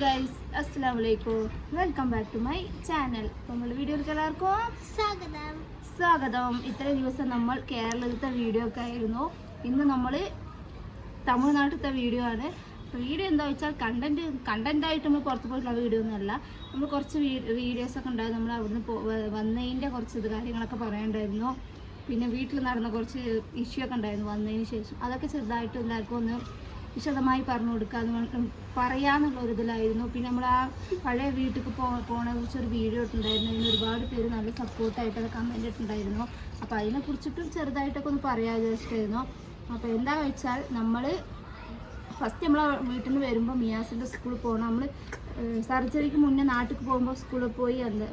Guys അസ്സാം വലൈക്കും welcome back to my channel നമ്മൾ വീഡിയോയിലേക്ക് എല്ലാവർക്കും സ്വാഗതം. സ്വാഗതം. ഇത്ര ദിവസം നമ്മൾ കേരളത്തിലത്തെ വീഡിയോ ഒക്കെ ആയിരുന്നു. ഇന്ന് നമ്മൾ തമിഴ്നാട്ടിലത്തെ വീഡിയോ ആണ്. വീഡിയോ എന്താ വെച്ചാൽ കണ്ടന്റ് കണ്ടന്റ് ആയിട്ട് നമ്മൾ പുറത്ത് പോയിട്ടുള്ള വീഡിയോ ഒന്നുമല്ല നമ്മൾ കുറച്ച് വീഡിയോസ് ഒക്കെ ഉണ്ടായിരുന്നു. നമ്മൾ അവിടുന്ന് വന്നതിന്റെ കുറച്ച് ഇത് കാര്യങ്ങളൊക്കെ പറയണ്ടായിരുന്നു പിന്നെ വീട്ടിൽ നടന്ന കുറച്ച് ഇഷ്യൂ ഒക്കെ ഉണ്ടായിരുന്നു വന്നതിന് ശേഷം. അതൊക്കെ ചെറുതായിട്ട് എല്ലാവർക്കും ഒന്ന് വിശദമായി പറഞ്ഞു കൊടുക്കാന്ന് പറയാന്നുള്ള ഒരു ഇതിലായിരുന്നു. പിന്നെ നമ്മൾ ആ പഴയ വീട്ടിൽ പോ പോണെ കുറിച്ച് ഒരു വീഡിയോ ഇട്ടുണ്ടായിരുന്നു അതിന് ഒരുപാട് പേര് നല്ല സപ്പോർട്ടായിട്ട് അത് കമന്റ് ഇട്ടുണ്ടായിരുന്നു അപ്പോൾ അതിനെ കുറിച്ചിട്ടും ചെറുതായിട്ടൊക്കെ ഒന്ന് പറയാൻ വിചാരിച്ചിട്ടായിരുന്നു. അപ്പോൾ എന്താ വെച്ചാൽ നമ്മൾ ഫസ്റ്റ് നമ്മൾ വീട്ടിൽ നിന്ന് വരുമ്പോൾ മിയാസിന്റെ സ്കൂളിൽ പോകണം നമ്മൾ സർജറിക്ക് മുന്നേ നാട്ടിൽ പോകുമ്പോൾ സ്കൂളിൽ പോയി അത്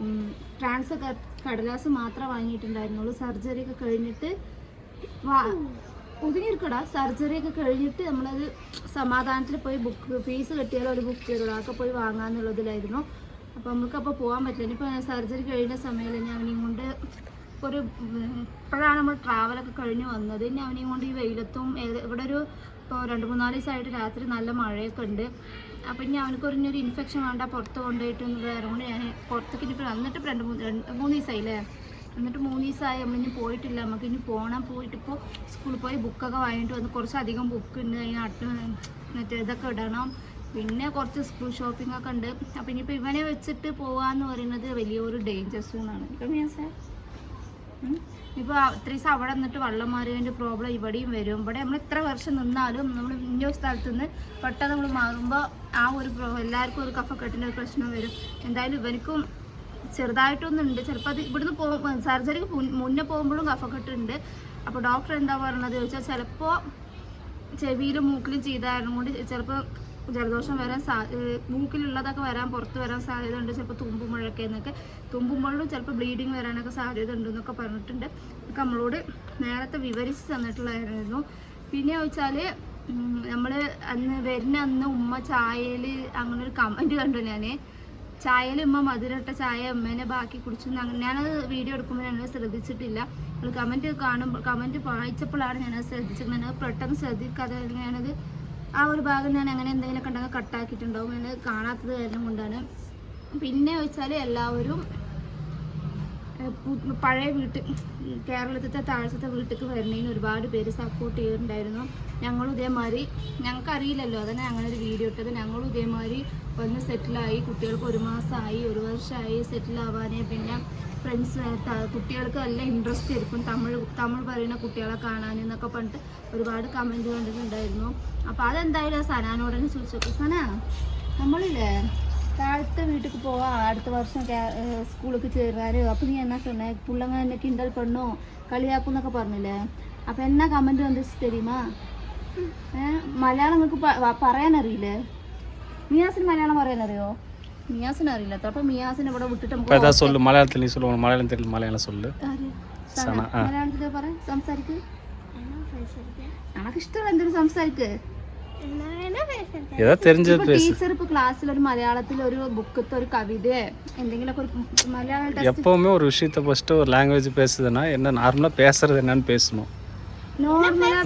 ട്രാൻസ്ഫർ കടലാസ് മാത്രമേ വാങ്ങിയിട്ടുണ്ടായിരുന്നുള്ളൂ. സർജറി ഒക്കെ കഴിഞ്ഞിട്ട് ഒതുങ്ങിയിരിക്കടാ. സർജറി ഒക്കെ കഴിഞ്ഞിട്ട് നമ്മളത് സമാധാനത്തിൽ പോയി ബുക്ക് ഫീസ് കെട്ടിയാലോ ഒരു ബുക്ക് ചെയ്തോളൂ. അതൊക്കെ പോയി വാങ്ങാന്നുള്ളതിലായിരുന്നു. അപ്പോൾ നമുക്കപ്പോൾ പോകാൻ പറ്റില്ല. ഇനിയിപ്പോൾ സർജറി കഴിഞ്ഞ സമയത്ത് ഞാൻ അവനെയും കൊണ്ട് ഒരു ഇപ്പോഴാണ് നമ്മൾ ട്രാവലൊക്കെ കഴിഞ്ഞ് വന്നത്. ഇനി അവനെയും കൊണ്ട് ഈ വെയിലത്തും ഇവിടെ ഒരു ഇപ്പോൾ രണ്ട് മൂന്നാൽ ദിവസമായിട്ട് രാത്രി നല്ല മഴയൊക്കെ ഉണ്ട്. അപ്പം ഇനി അവനക്ക് ഒരു ഇൻഫെക്ഷൻ വേണ്ട പുറത്ത് കൊണ്ടുപോയിട്ട് എന്ന് വേറെ കൊണ്ട് ഞാൻ പുറത്തേക്ക് ഇനിയിപ്പോൾ വന്നിട്ട് രണ്ട് മൂന്ന് മൂന്ന് ദിവസമായില്ലേ? എന്നിട്ട് മൂന്ന് ദിവസമായി നമ്മളിനി പോയിട്ടില്ല. നമുക്ക് ഇനി പോകണം പോയിട്ട് ഇപ്പോൾ സ്കൂളിൽ പോയി ബുക്കൊക്കെ വാങ്ങിയിട്ട് വന്ന് കുറച്ചധികം ബുക്ക് ഉണ്ട്. അതിനകത്ത് മറ്റേ ഇതൊക്കെ ഇടണം. പിന്നെ കുറച്ച് സ്കൂൾ ഷോപ്പിംഗ് ഒക്കെ ഉണ്ട്. അപ്പം ഇനിയിപ്പോൾ ഇവനെ വെച്ചിട്ട് പോകാമെന്ന് പറയുന്നത് വലിയൊരു ഡേഞ്ചർ സോണാണ് സാർ ഇപ്പോൾ ഇത്ര ദിവസം അവിടെ നിന്നിട്ട് വെള്ളം മാറിയതിന്റെ പ്രോബ്ലം ഇവിടെയും വരും. ഇവിടെ നമ്മൾ ഇത്ര വർഷം നിന്നാലും നമ്മൾ ഇന്ന സ്ഥലത്ത് നിന്ന് പെട്ടെന്ന് നമ്മൾ മാറുമ്പോൾ ആ ഒരു എല്ലാവർക്കും ഒരു കഫക്കെട്ടിന്റെ ഒരു പ്രശ്നം വരും. എന്തായാലും ഇവനക്കും ചെറുതായിട്ടൊന്നുണ്ട്. ചിലപ്പോൾ അത് ഇവിടുന്ന് പോകുമ്പോൾ സർജറിക്ക് മുന്നേ പോകുമ്പോഴും കഫക്കെട്ടുണ്ട് അപ്പോൾ ഡോക്ടർ എന്താ പറയണത് ചോദിച്ചാൽ ചിലപ്പോൾ ചെവിയിലും മൂക്കിലും ചെയ്തായിരുന്നു കൊണ്ട് ചിലപ്പോൾ ജലദോഷം വരാൻ സാ മൂക്കിലുള്ളതൊക്കെ വരാൻ പുറത്ത് വരാൻ സാധ്യത ഉണ്ട് ചിലപ്പോൾ തുമ്പുമ്പോഴൊക്കെ എന്നൊക്കെ. തുമ്പുമ്പോഴും ചിലപ്പോൾ ബ്ലീഡിങ് വരാനൊക്കെ സാധ്യത ഉണ്ട് എന്നൊക്കെ പറഞ്ഞിട്ടുണ്ട്. ഒക്കെ നമ്മളോട് നേരത്തെ വിവരിച്ച് തന്നിട്ടുള്ളതായിരുന്നു. പിന്നെ ചോദിച്ചാൽ നമ്മൾ അന്ന് വരുന്ന അന്ന് ഉമ്മ ചായയിൽ അങ്ങനെ ഒരു കമന്റ് കണ്ടു ഞാൻ ചായയിൽ ഉമ്മ മധുരട്ട ചായ ഉമ്മേനെ ബാക്കി കുടിച്ചു ഞാനത് വീഡിയോ എടുക്കുമ്പോൾ ഞാനത് ശ്രദ്ധിച്ചിട്ടില്ല. നിങ്ങൾ കമന്റ് കാണുമ്പോൾ കമന്റ് വായിച്ചപ്പോഴാണ് ഞാനത് ശ്രദ്ധിച്ചത്. ഞാനത് പെട്ടെന്ന് ശ്രദ്ധിക്കാതെ ഞാനത് ആ ഒരു ഭാഗം ഞാൻ അങ്ങനെ എന്തെങ്കിലുമൊക്കെ ഉണ്ടെങ്കിൽ കട്ടാക്കിയിട്ടുണ്ടാവും ഞാൻ കാണാത്തത് കാരണം കൊണ്ടാണ്. പിന്നെ വെച്ചാൽ എല്ലാവരും പഴയ വീട്ടിൽ കേരളത്തിലത്തെ താഴ്ചത്തെ വീട്ടിലേക്ക് വരുന്നതിന് ഒരുപാട് പേര് സപ്പോർട്ട് ചെയ്തിട്ടുണ്ടായിരുന്നു. ഞങ്ങളും ഇതേമാതിരി ഞങ്ങൾക്കറിയില്ലല്ലോ അതന്നെ അങ്ങനെ ഒരു വീഡിയോ ഇട്ടത്. ഞങ്ങളും ഇതേമാതിരി വന്ന് സെറ്റിലായി കുട്ടികൾക്ക് ഒരു മാസമായി ഒരു വർഷമായി സെറ്റിലാവാനേ പിന്നെ ഫ്രണ്ട്സ് കുട്ടികൾക്ക് നല്ല ഇൻട്രസ്റ്റ് ആയിരിക്കും. തമിഴ് തമിഴ് പറയുന്ന കുട്ടികളെ കാണാനെന്നൊക്കെ പറഞ്ഞിട്ട് ഒരുപാട് കമന്റ് കണ്ടിട്ടുണ്ടായിരുന്നു. അപ്പോൾ അതെന്തായാലും സനാനോടനെ ചോദിച്ചപ്പോൾ ചോദിച്ചു സന നമ്മളില്ലേ? താഴത്തെ വീട്ടിൽ പോവാ അടുത്ത വർഷം സ്കൂളിലേക്ക് ചേരാറ് അപ്പോൾ നീ എന്നാ சொன்ன പിള്ളങ്ങ എന്നെ കിണ്ടൽ പെണ്ണോ കളിയാക്കും എന്നൊക്കെ പറഞ്ഞില്ലേ അപ്പോൾ എന്നാ കമൻറ്റ് വന്നിച്ച് തരുമാ ഏ മലയാളം നിങ്ങൾക്ക് പറയാൻ അറിയില്ലേ മിയാസിന് മലയാളം പറയാൻ അറിയോ മിയാസിന് അറിയില്ല അപ്പോൾ മിയാസിനെ ഇവിടെ വിട്ടിട്ട് இப்போ നമുക്ക് ஏதாவது சொல்லு மலையாளத்தில் நீ சொல்லுவோம் மலையாளம் தெரியல மலையாளம் சொல்லு ആര്? സന. സന, ആ. മലയാളത്തിൽ പറ സംസാരിക്ക് என்ன பேசுறது എനക്ക് ഇഷ്ടമുള്ള എന്തെങ്കിലും സംസാരിക്ക് ഏതാ തെരഞ്ഞത് ടീച്ചർ ഇപ്പൊ ക്ലാസ്സിൽ எப்பவுமே ஒரு விஷயத்தை ஃபர்ஸ்ட் ஒரு லாங்குவேஜ் பேசுதுன்னா என்ன நார்மலா பேசுறது என்னன்னு பேசணும்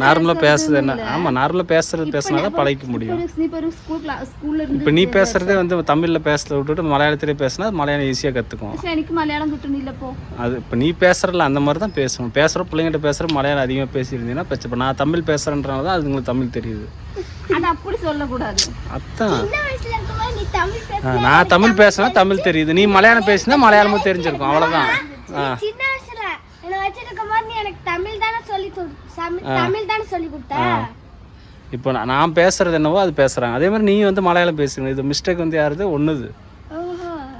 நார்மலா பேசுறது என்ன ஆமா நார்மலா பேசுறது பேசினாதான் பழகிக்க முடியும் இப்போ நீ பேசுறதே வந்து தமிழ்ல பேசுறத விட்டுட்டு மலையாளத்திலே பேசினா மலையாளம் ஈஸியா கத்துக்கும் எனக்கு மலையாளம் கிட்டணும் போ அது இப்போ நீ பேசுறல அந்த மாதிரி தான் பேசணும் பேசுற பிள்ளைங்கிட்ட பேசுற மலையாளம் அதிகமா பேசியிருந்தீங்கன்னா இப்போ நான் தமிழ் பேசுறேன்றனால தான் அது உங்களுக்கு தமிழ் தெரியுது அது அப்படி சொல்லக்கூடாது. அதான். நான் தமிழ் பேசுனா தமிழ் தெரியுது. நீ மலையாளம் பேசினா மலையாளமும் தெரிஞ்சிருக்கும். அவ்வளோதான் சின்ன வயசுல என்ன வச்சிருக்கும் போது நீ எனக்கு தமிழ் தானே சொல்லி கொடு- சம- தமிழ் தானே சொல்லி கொடுத்த? இப்போ நான் பேசுறது என்னவோ அது பேசுகிறாங்க அதே மாதிரி நீ வந்து மலையாளம் பேசுங்க. இது மிஸ்டேக் வந்து யாருது? ஒன்றுது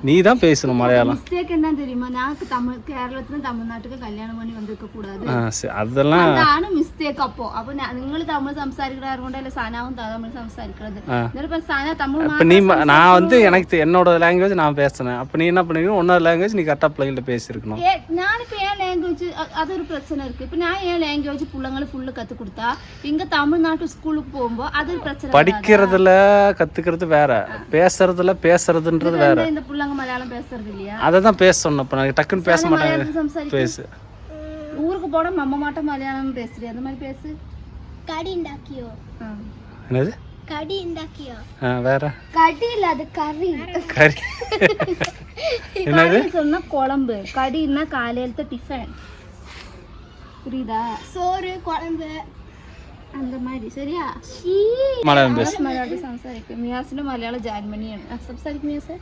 நீ தான் பேசணும் மலையாளம். மிஸ்டேக் என்ன தெரியுமா? நான் தமிழ் கேரளத்துல தமிழ்நாட்டுக்கு கல்யாணம் കേരളത്തിൽ തമിഴ്നാട്ടിൽ കല്യാണം പണി വന്നിരിക്ക കൂടാതെ അതെല്ലാം അതാണ് മിസ്റ്റേക്ക് അപ്പോ അപ്പൊ നിങ്ങൾ തമിഴ് സംസാരിക്കുന്നതുകൊണ്ടല്ലേ தமிழ் തമിഴ് സംസാരിക്കുന്നത് എന്നിട്ട് தமிழ் തമിഴ് நீ நான் வந்து எனக்கு என்னோட லாங்குவேஜ் நான் பேசினேன். அப்ப நீ என்ன பண்ணிக்கணும் உன்னோட லாங்குவேஜ் நீ கரெக்டாக பிள்ளைங்கள்ட்ட பேசிருக்கணும் நான் இப்போ என் லாங்குவேஜ் அது ஒரு பிரச்சனை இருக்கு. இப்ப நான் ஏன் லாங்குவேஜ் பிள்ளைங்களை ஃபுல்ல கத்து கொடுத்தா? இங்க தமிழ்நாட்டு ஸ்கூலுக்கு போகும்போது அது ஒரு பிரச்சனை படிக்கிறதுல கத்துக்கிறது வேற. பேசுறதுல பேசுறதுன்றது வேற. இந்த பிள்ளைங்க அவங்க மலையாளம் பேசுறது இல்லையா? அதை தான் பேச நான் டக்குன்னு பேச மாட்டாங்க பேசு. ஊருக்கு போனா மம்ம மாட்டம் மலையாளம் பேசுறீ அந்த மாதிரி பேசு. கடி இண்டாக்கியோ என்னது? கடி இண்டாக்கியோ வேற? கடி இல்ல அது கறி. கறி. என்னது? சொன்னா குழம்பு. கடின்னா காலையில டிஃபன் புரியுதா? சோறு குழம்பு. அந்த மாதிரி. ശരിയാ മലയാളം മലയാളം സംസാരിക്കും മിയാസിന്റെ മലയാളം ജാൻമണിയാണ് സംസാരിക്കും മിയാസ്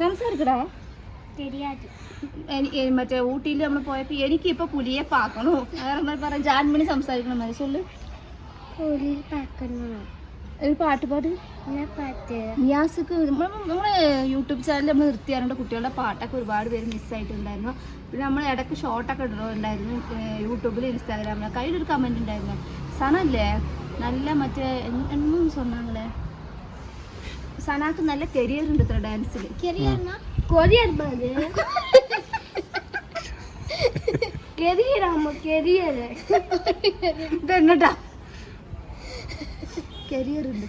സംസാരിക്കടാ. ശരിയായിട്ട് മറ്റേ ഊട്ടിയിൽ നമ്മൾ പോയപ്പോൾ എനിക്കിപ്പോൾ പുലിയെ പാക്കണോ? വേറെ പറയാം ജാൻമണി സംസാരിക്കണം മനസ്സിൽ പുലി പാക്കണോ? ഒരു പാട്ട് പാട്. നിയാസക്ക് നമ്മൾ നമ്മൾ യൂട്യൂബ് ചാനലിൽ നമ്മൾ നിർത്തിയാറുണ്ട് കുട്ടികളുടെ പാട്ടൊക്കെ ഒരുപാട് പേര് മിസ്സായിട്ടുണ്ടായിരുന്നു. പിന്നെ നമ്മൾ ഇടയ്ക്ക് ഷോർട്ടൊക്കെ ഇടണുണ്ടായിരുന്നു യൂട്യൂബിൽ ഇൻസ്റ്റാഗ്രാമിലൊക്കെ. അതിലൊരു കമന്റ് ഉണ്ടായിരുന്നു. സണല്ലേ നല്ല മറ്റേ എന്നും സ്വന്നാങ്ങളേ സനാക്ക് നല്ല കരിയർ ഉണ്ട് ഡാൻസിൽ കരിയർ കരിയർ കരിയർ ഉണ്ട്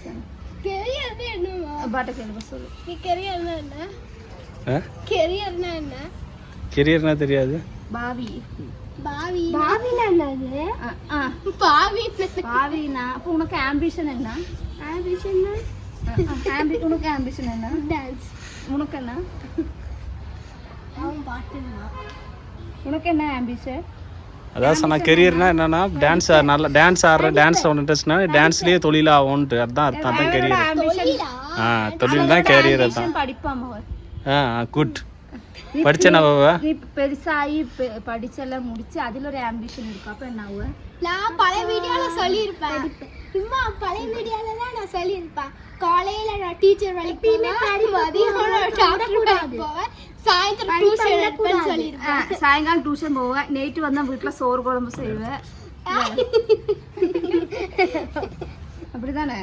ആംബിഷൻ എന്നാ? ആംബിഷൻ എന്നാ ஆம்பி உனக்கு ஆம்பிஷன் என்ன டான்ஸ் உனக்கு என்ன அவன் உனக்கு என்ன ஆம்பிஷன் அதாவது சொன்னால் கெரியர்னா என்னன்னா டான்ஸ் நல்லா டான்ஸ் ஆடுற டான்ஸ் ஒன்று இன்ட்ரெஸ்ட்னா டான்ஸ்லேயே தொழில் ஆகும்ன்ட்டு அதுதான் அர்த்தம் தான் கெரியர் ஆ தொழில் தான் கெரியர் தான் ஆ குட் படிச்சேன் பெருசாகி படிச்செல்லாம் முடிச்சு அதில் ஒரு ஆம்பிஷன் இருக்கு. அப்போ என்ன நான் பழைய வீடியோல சொல்லியிருப்பேன் சும்மா பழைய வீடியோல தான் நான் சொல்லியிருப்பேன் காலையில நான் டீச்சர் வேலைக்கு போவேன் மதியம் நான் டாக்டர் வேலைக்கு போவேன் சாயந்தரம் டியூஷன் எடுப்பேன்னு சொல்லியிருப்பேன் സായങ്കാലം ട്യൂഷൻ പോവുക നൈറ്റ് വന്നാൽ വീട്ടിലെ സോറ് കുഴമ്പ് ചെയ്യുക அப்படிதானே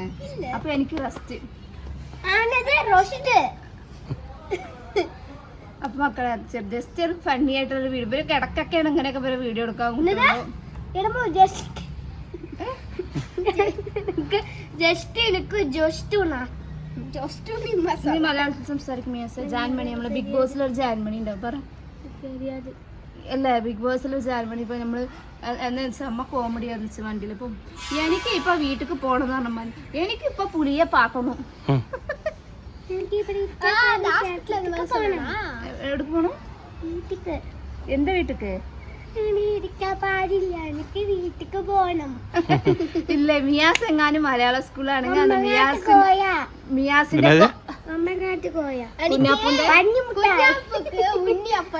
അപ്പൊ എനിക്ക് റെസ്റ്റ് ആനത് റോഷിറ്റ് അപ്പൊ മക്കളെ ജസ്റ്റ് ഒരു ഫണ്ണി ആയിട്ടുള്ള വീഡിയോ ഇവര് കിടക്കൊക്കെയാണ് ഇങ്ങനെയൊക്കെ ഇവരെ വീഡിയോ എടുക്കാൻ മലയാളത്തിൽ സംസാരിക്കും ജാൻമണി നമ്മളെ ബിഗ് ബോസിൽ ഒരു ജാൻമണി ഉണ്ടാവും പറ. അല്ല ബിഗ് ബോസിൽ ഒരു ജാൻമണി ഇപ്പൊ നമ്മൾ എ- എന്ന് വെച്ചാൽ അമ്മ കോമഡി അറിയിച്ച് വണ്ടിയിൽ ഇപ്പം എനിക്ക് ഇപ്പൊ വീട്ടിക്ക് പോണെന്ന് മതി എനിക്ക് ഇപ്പൊ പുളിയെ പാക്കണു എവിടെ പോണു. എന്റെ വീട്ടിക്ക്? ഇല്ല മിയാസ് എങ്ങാനും മലയാള സ്കൂളാണെങ്കിൽ മിയാസ് മിയാസിന്റെ കുഞ്ഞാപ്പൂന്റെ ഉണ്ണിയപ്പ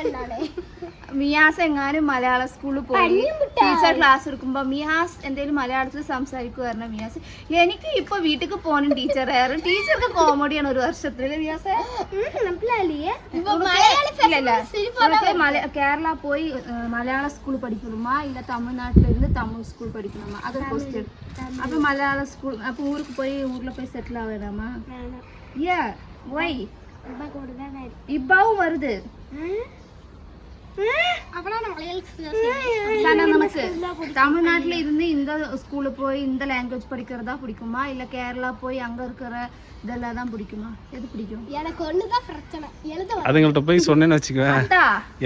മിയാസ് എങ്ങാനും മലയാള സ്കൂളിൽ പോയി ടീച്ചർ ക്ലാസ് എടുക്കുമ്പോൾ മിയാസ് എന്തെങ്കിലും മലയാളത്തിൽ സംസാരിക്കുമായിരുന്നു മിയാസ് എനിക്ക് ഇപ്പൊ വീട്ടിൽ പോകണം ടീച്ചർ ആയിരുന്നു ടീച്ചർക്ക് കോമഡിയാണ് ഒരു വർഷത്തിൽ മിയാസ് കേരള പോയി മലയാള സ്കൂളിൽ പഠിക്കണമാ ഇല്ല തമിഴ്നാട്ടിലിരുന്ന് തമിഴ് സ്കൂൾ പഠിക്കണമാ അതൊരു ക്വസ്റ്റ്യൻ അപ്പൊ മലയാള സ്കൂൾ അപ്പൊ ഊർക്ക് പോയി ഊരിൽ പോയി സെറ്റിൽ ആവേണമാ യാ വൈ ഇപ്പാവും വരുത് தமிழ்நாட்டுல இருந்து இந்த ஸ்கூல்ல போய் இந்த லாங்குவேஜ் படிக்கிறதா பிடிக்குமா இல்ல கேரளா போய் அங்க இருக்கிற இதெல்லாம் தான் பிடிக்குமா எது பிடிக்கும் எனக்கு ஒண்ணுதான் பிரச்சனை எழுத அதுங்கள்ட்ட போய் சொன்னேன்னு வச்சுக்குவேன்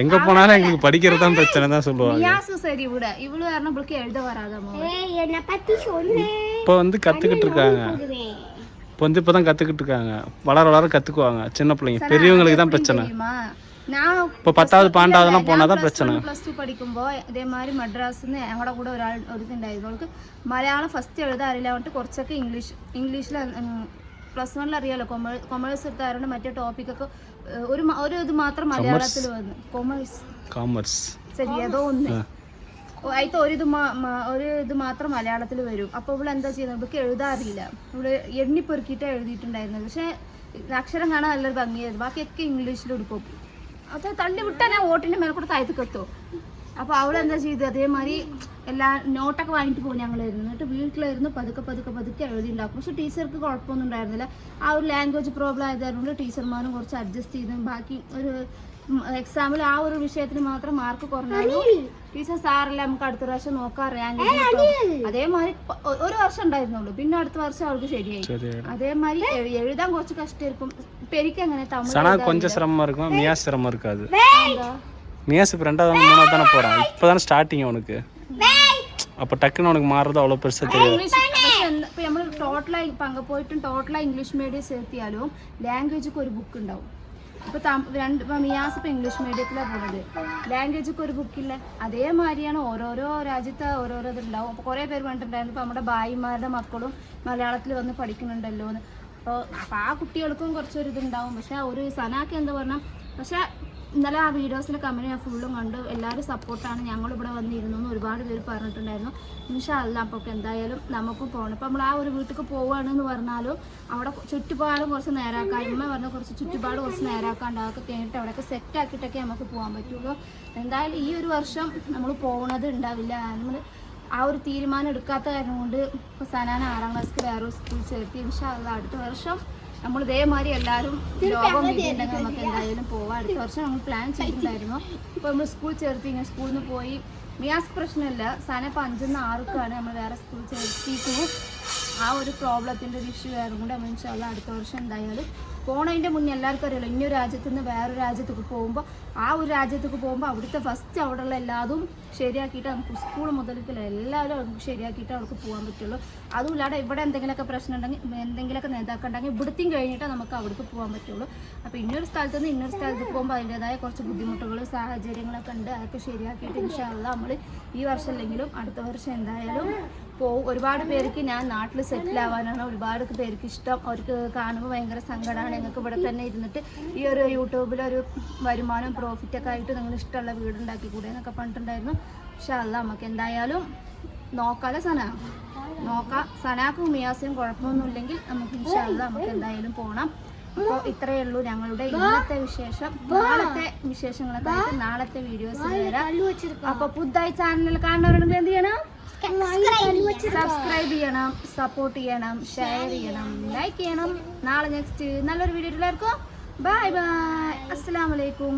எங்க போனாலும் எங்களுக்கு படிக்கிறது தான் பிரச்சனை தான் சொல்லுவாங்க மியாசு சரி விட இவ்வளவு யாரும் நம்மளுக்கு எழுத வராதம்மா ஏய் என்னை பத்தி சொன்னேன் இப்போ வந்து கத்துக்கிட்டு இருக்காங்க இப்போ வந்து இப்போதான் கத்துக்கிட்டு இருக்காங்க வளர வளர கத்துக்குவாங்க சின்ன பிள்ளைங்க பெரியவங்களுக்கு தான் பிரச்சனை நான் இப்போ பத்தாவது பன்னெண்டாவதுலாம் போனால் தான் பிரச்சனை പ്ലസ് ടു പഠിക്കുമ്പോൾ ഇതേമാതിരി മദ്രാസിന്ന് ഞങ്ങളുടെ കൂടെ ഒരാൾ ഒരുത്തുണ്ടായിരുന്നു അവൾക്ക് മലയാളം ഫസ്റ്റ് എഴുതാൻ അറിയില്ല എന്നിട്ട് കുറച്ചൊക്കെ ഇംഗ്ലീഷ് ഇംഗ്ലീഷിൽ പ്ലസ് വണ്ണിൽ അറിയാലോ കൊമേഴ്സ് കൊമേഴ്സ് എടുത്താറുണ്ട് മറ്റേ ടോപ്പിക്കൊക്കെ ഒരു മ- ഒരു ഇത് മാത്രം മലയാളത്തിൽ വന്നു കൊമേഴ്സ് காமர்ஸ் ശരി ഏതോ ഒന്ന് അതിൽ ഒരു ഇത് മാ- മാ- ഒരു ഇത് മാത്രം മലയാളത്തിൽ വരും അപ്പോൾ ഇവിടെ എന്താ ചെയ്യുന്നത് ഇവൾക്ക് എഴുതാൻ അറിയില്ല ഇവിടെ എണ്ണി പെറുക്കിയിട്ടാണ് എഴുതിയിട്ടുണ്ടായിരുന്നത് പക്ഷേ അക്ഷരം കാണാൻ നല്ലൊരു ഭംഗിയായിരുന്നു ബാക്കിയൊക്കെ ഇംഗ്ലീഷിൽ എടുക്കും അത് തള്ളി വിട്ടാൽ ഞാൻ ഓട്ടിന്റെ മേലെ കൂടെ താഴത്തേക്കെത്തും അപ്പോൾ അവളെന്താ ചെയ്ത് അതേമാതിരി എല്ലാ നോട്ടൊക്കെ വാങ്ങിയിട്ട് പോകും ഞങ്ങളായിരുന്നു എന്നിട്ട് വീട്ടിലായിരുന്നു പതുക്കെ പതുക്കെ പതുക്കെ എഴുതി ഉണ്ടാക്കും പക്ഷെ ടീച്ചർക്ക് കുഴപ്പമൊന്നും ഉണ്ടായിരുന്നില്ല ആ ഒരു ലാംഗ്വേജ് പ്രോബ്ലം ആയതുകൊണ്ട് ടീച്ചർമാരും കുറച്ച് അഡ്ജസ്റ്റ് ചെയ്തും ബാക്കി ഒരു എക്സാമിൽ ആ ഒരു വിഷയത്തിന് മാത്രം മാർക്ക് കുറഞ്ഞാലും ടീച്ചർ സാറല്ല നമുക്ക് അടുത്ത പ്രാവശ്യം നോക്കാം റാങ്ക് അതേമാതിരി പ- ഒ- ഒരു വർഷം ഉണ്ടായിരുന്നുള്ളൂ പിന്നെ അടുത്ത വർഷം അവൾക്ക് ശരിയായി சரி അതേമാതിരി എഴു- എഴുതാൻ കുറച്ച് കഷ്ടമായിരിക്കും ഇപ്പൊ എനിക്ക് അങ്ങനെ തമിഴ് சனா கொஞ்சம் சிரமமா இருக்கும் மியாஸ் சிரமம் இருக்காது എന്താ? மியாஸ் இப்போ ரெண்டாவது வந்து மூணாவது தானே போகிறான் இப்போ தானே ஸ்டார்டிங் அவனுக்கு அப்போ டக்குன்னு அவனுக்கு மாறுறது அவ்வளோ பெருசாக தெரியாது ഇംഗ്ലീഷ് പക്ഷെ എന്താ- ഇപ്പൊ നമ്മള് ടോട്ടലായി പങ്ക് പോയിട്ടും ടോട്ടലായി ഇംഗ്ലീഷ് മീഡിയം ചേർത്തിയാലും ലാംഗ്വേജൊക്കെ ഒരു ബുക്ക് ഉണ്ടാവും ഇപ്പോൾ രണ്ട് ഇപ്പോൾ മിയാസ് ഇപ്പോൾ ഇംഗ്ലീഷ് മീഡിയത്തിലാണ് പോകുന്നത് ലാംഗ്വേജൊക്കെ ഒരു ബുക്കില്ല അതേമാതിരിയാണ് ഓരോരോ രാജ്യത്ത് ഓരോരോ ഇതുണ്ടാവും അപ്പോൾ കുറേ പേര് പറഞ്ഞിട്ടുണ്ടായിരുന്നു ഇപ്പോൾ നമ്മുടെ ഭായിമാരുടെ മക്കളും മലയാളത്തിൽ വന്ന് പഠിക്കുന്നുണ്ടല്ലോ എന്ന് അപ്പോൾ അപ്പോൾ ആ കുട്ടികൾക്കും കുറച്ചൊരു ഇതുണ്ടാവും പക്ഷേ ഒരു സനാക്ക് എന്താ പറഞ്ഞാൽ പക്ഷേ ഇന്നലെ ആ വീഡിയോസിലെ കമന്റ് ഞാൻ ഫുള്ളും കണ്ടു. എല്ലാവരും സപ്പോർട്ടാണ് ഞങ്ങൾ ഇവിടെ വന്നിരുന്നു എന്ന് ഒരുപാട് പേര് പറഞ്ഞിട്ടുണ്ടായിരുന്നു. ഇൻഷാല്ല അപ്പോൾ എന്തായാലും നമുക്ക് പോകണം ഇപ്പം നമ്മൾ ആ ഒരു വീട്ടിലേക്ക് പോവുകയാണെന്ന് പറഞ്ഞാലും അവിടെ ചുറ്റുപാടും കുറച്ച് നേരാക്കാൻ അമ്മ പറഞ്ഞ കുറച്ച് ചുറ്റുപാട് കുറച്ച് നേരാക്കാണ്ട് അതൊക്കെ കഴിഞ്ഞിട്ട് അവിടെയൊക്കെ സെറ്റ് ആക്കിയിട്ടൊക്കെ നമുക്ക് പോകാൻ പറ്റുള്ളൂ. എന്തായാലും ഈ ഒരു വർഷം നമ്മൾ പോകുന്നത് ഉണ്ടാവില്ല നമ്മൾ ആ ഒരു തീരുമാനം എടുക്കാത്ത കാരണം കൊണ്ട് സനാന ആറാം ക്ലാസ്സിൽ വേറൊരു സ്കൂൾ ചേർത്തി. ഇൻഷാല്ല അടുത്ത വർഷം നമ്മൾ ഇതേമാതിരി എല്ലാവരും ലോകം വിധിയുണ്ടെങ്കിൽ നമുക്ക് എന്തായാലും പോവാം. അടുത്ത വർഷം നമ്മൾ പ്ലാൻ ചെയ്തിട്ടുണ്ടായിരുന്നു. ഇപ്പോൾ നമ്മൾ സ്കൂൾ ചേർത്തി ഇങ്ങനെ സ്കൂളിൽ നിന്ന് പോയി. മിയാസ് പ്രശ്നമില്ല സാധനം ഇപ്പം അഞ്ചെന്ന് ആർക്കാണ് നമ്മൾ വേറെ സ്കൂൾ ചേർത്തിട്ടു. ആ ഒരു പ്രോബ്ലത്തിന്റെ ഒരു ഇഷ്യൂ ആയിരുന്നു കൂടെ നമ്മൾ ഇൻഷാല്ല അടുത്ത വർഷം എന്തായാലും പോണതിന്റെ മുന്നേ എല്ലാവർക്കും അറിയാലോ ഇന്നൊരു രാജ്യത്ത് നിന്ന് വേറൊരു രാജ്യത്തേക്ക് പോകുമ്പോൾ ആ ഒരു രാജ്യത്തേക്ക് പോകുമ്പോൾ അവിടുത്തെ ഫസ്റ്റ് അവിടെയുള്ള എല്ലാതും ശരിയാക്കിയിട്ട് നമുക്ക് സ്കൂൾ മുതൽക്കില്ല എല്ലാവരും നമുക്ക് ശരിയാക്കിയിട്ട് അവർക്ക് പോകാൻ പറ്റുള്ളൂ. അതുമില്ലാതെ ഇവിടെ എന്തെങ്കിലുമൊക്കെ പ്രശ്നം ഉണ്ടെങ്കിൽ എന്തെങ്കിലുമൊക്കെ നേതാക്കൾ ഉണ്ടെങ്കിൽ ഇവിടുത്തേയും കഴിഞ്ഞിട്ട് നമുക്ക് അവിടേക്ക് പോകാൻ പറ്റുള്ളൂ. അപ്പോൾ ഇന്നൊരു സ്ഥലത്ത് നിന്ന് ഇന്നൊരു സ്ഥലത്തേക്ക് പോകുമ്പോൾ അതിന്റെതായ കുറച്ച് ബുദ്ധിമുട്ടുകൾ സാഹചര്യങ്ങളൊക്കെ ഉണ്ട്. അതൊക്കെ ശരിയാക്കിയിട്ട് ഇൻഷാല്ല നമ്മൾ ഈ വർഷം അല്ലെങ്കിലും അടുത്ത വർഷം എന്തായാലും പോകും ഒരുപാട് പേർക്ക് ഞാൻ നാട്ടിൽ സെറ്റിൽ ആവാനാണ് ഒരുപാട് പേർക്ക് ഇഷ്ടം. അവർക്ക് കാണുമ്പോൾ ഭയങ്കര സങ്കടമാണ്. ഞങ്ങൾക്ക് ഇവിടെ തന്നെ ഇരുന്നിട്ട് ഈ ഒരു യൂട്യൂബിലൊരു വരുമാനം പ്രോഫിറ്റൊക്കെ ആയിട്ട് നിങ്ങൾ ഇഷ്ടമുള്ള വീടുണ്ടാക്കി കൂടെ എന്നൊക്കെ പറഞ്ഞിട്ടുണ്ടായിരുന്നു. പക്ഷെ അല്ല നമുക്ക് എന്തായാലും നോക്കാലോ സന. നോക്കാം. സനാക്കും മിയാസിനും കുഴപ്പമൊന്നുമില്ലെങ്കിൽ നമുക്ക് ഇൻഷാല്ല നമുക്ക് എന്തായാലും പോകണം അപ്പോൾ ഇത്രയേ ഉള്ളൂ ഞങ്ങളുടെ ഇന്നത്തെ വിശേഷം. നാളത്തെ വിശേഷങ്ങളൊക്കെ ആയിട്ട് നാളത്തെ വീഡിയോസ് വരാം. അപ്പോൾ പുതുതായി ചാനൽ കാണുന്നവരുണ്ടെങ്കിൽ എന്ത് ചെയ്യണം? സബ്സ്ക്രൈബ് ചെയ്യണം. സപ്പോർട്ട് ചെയ്യണം ഷെയർ ചെയ്യണം ലൈക്ക് ചെയ്യണം നാളെ നെക്സ്റ്റ് നല്ലൊരു വീഡിയോ എല്ലാവർക്കും. ബൈ ബൈ അസ്സലാമലൈക്കും